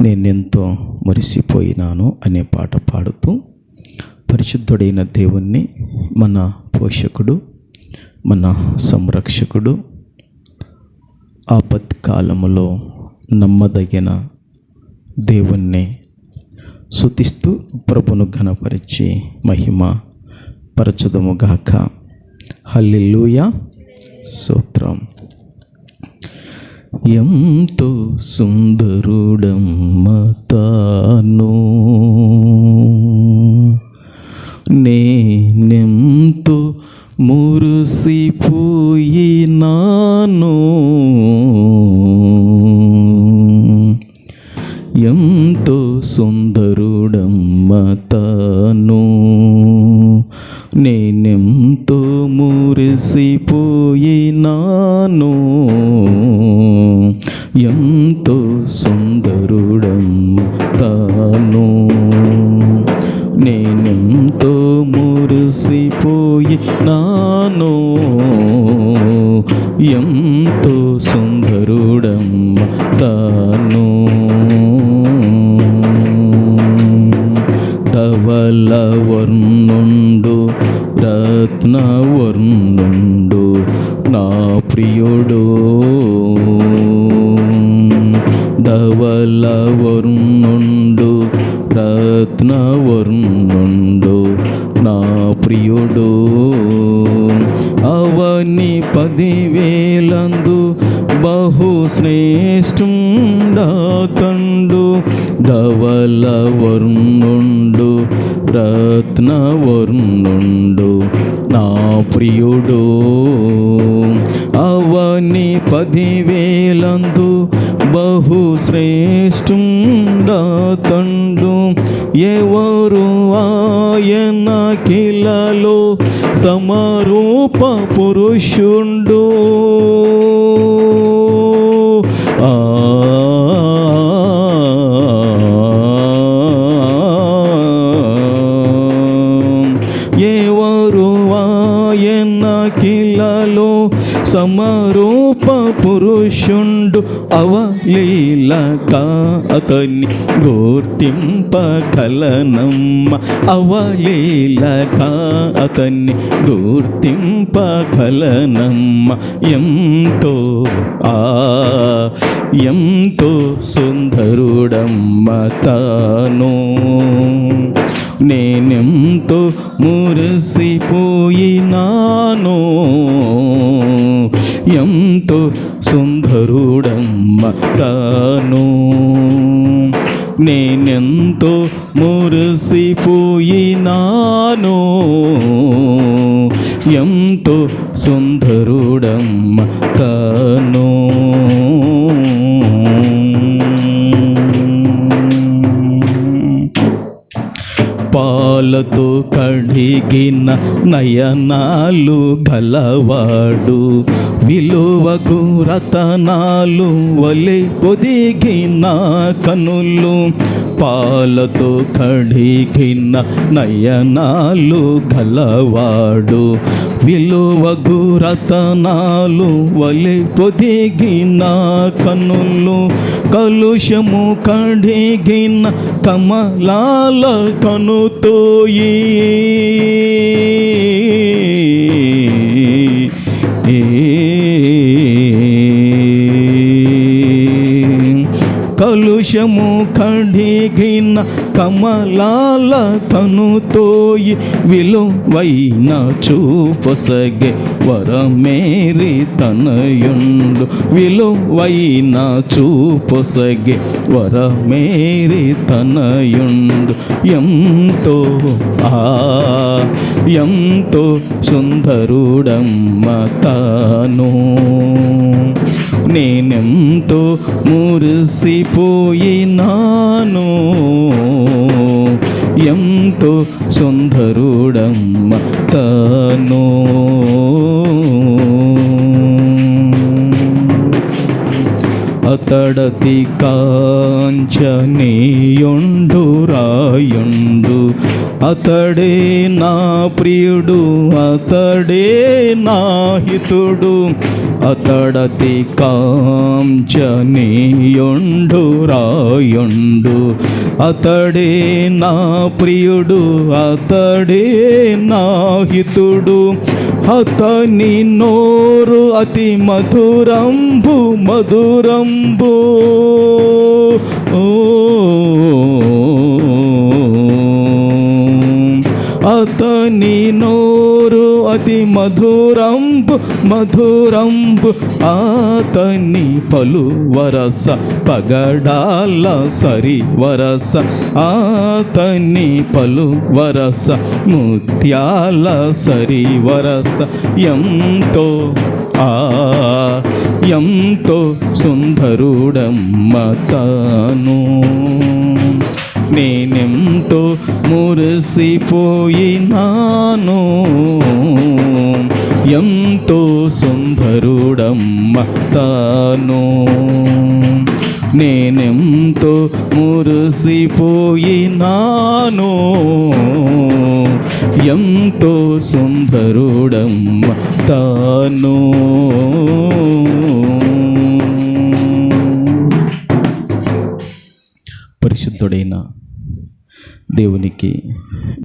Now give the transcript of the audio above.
నేనెంతో మురిసిపోయినాను అనే పాట పాడుతూ పరిశుద్ధుడైన దేవుణ్ణి మన పోషకుడు మన సంరక్షకుడు ఆపత్ కాలములో నమ్మదగిన దేవుణ్ణి శుతిస్తూ ప్రభును ఘనపరిచి మహిమ పరచదముగాక హల్లెలూయ. సూత్రం ఎంతో సుందరుడమ్మ తాను. నేనెంతో మురిసిపోయినాను. ఎంతో సుందరుడమ్మ తాను. నేనెంతో మురిసిపోయినాను. ఎంతో సుందరుడమ్మ తాను. నేనెంతో మురిసిపోయి నాను. ఎంతో సుందరుడమ్మ తాను. ధవల వర్ణుండు రత్న వర్ణుండు నా ప్రియుడో. ధవల వర్ణుండు రత్న వర్ణుండు నా ప్రియుడు. అవని పదివేలందు బహు శ్రేష్ఠుండాతండు ధవల వర్ణుండు రత్న వర్ణుండు నా ప్రియుడు. అవని పదివేలందు బహు శ్రేష్ఠుండాతండు ఎవరు ఆయన కిలలో సమరూప పురుషుండు? ఆ. ఎవరు ఆయన కిలలో సమరూప పురుషుండు అవలీలక అతని గుర్తింపగలనమ్మ. అవలీలక అతన్ని గుర్తింపగలనమ్మ. ఎంతో ఆ ఎంతో సుందరుడమ్మ తాను. నేనెంతో మురిసిపోయినాను. ఎంతో సుందరుడమ్మ తాను. నేనెంతో మురిసిపోయినాను. ఎంతో సుందరుడమ్మ తాను. కడిగిన నయనాలు గలవాడు. విలువకు రతనాలు వలె ఒదిగిన కనులు. పాలతో కడిగిన నయనాలు గలవాడు. విలువగు రతనాలు వలె పొదిగిన కనులు కలుషము కడిగిన కమలాల కనుతోయి. కలుషము కడిగిన కమలాల తనుతోయి విలువైన చూపసగే వరమేరి తనయుండు. విలువైన చూపసగే వరమేరి తనయుండు. ఎంతో ఆ ఎంతో సుందరుడమ్మ తాను. నేనెంతో మురిసిపోయినాను. ఎంతో సుందరుడమ్మ తాను. అతడతి కాంచనీయుండు రాయుండు అతడే నా ప్రియుడు అతడే నా హితుడు అతడతి కాంచనీయుండు రాయుండు. అతడే నా ప్రియుడు అతడే నా హితుడు అతని నోరు అతి మధురంబు మధురంబు. ఓ అతని నోరు అతి మధురంబు మధురంబు. అతని పలు వరస పగడాల సరి వరస. అతని పలు వరస ముత్యాల సరి వరస. ఎంతో ఆ ఎంతో సుందరుడమ్మ తాను. నేనెంతో మురిసిపోయినాను. ఎంతో సుంభరుడమ్మ తాను. నేనెంతో మురిసిపోయినాను. ఎంతో సుందరుడమ్మ తాను. పరిశుద్ధుడైన దేవునికి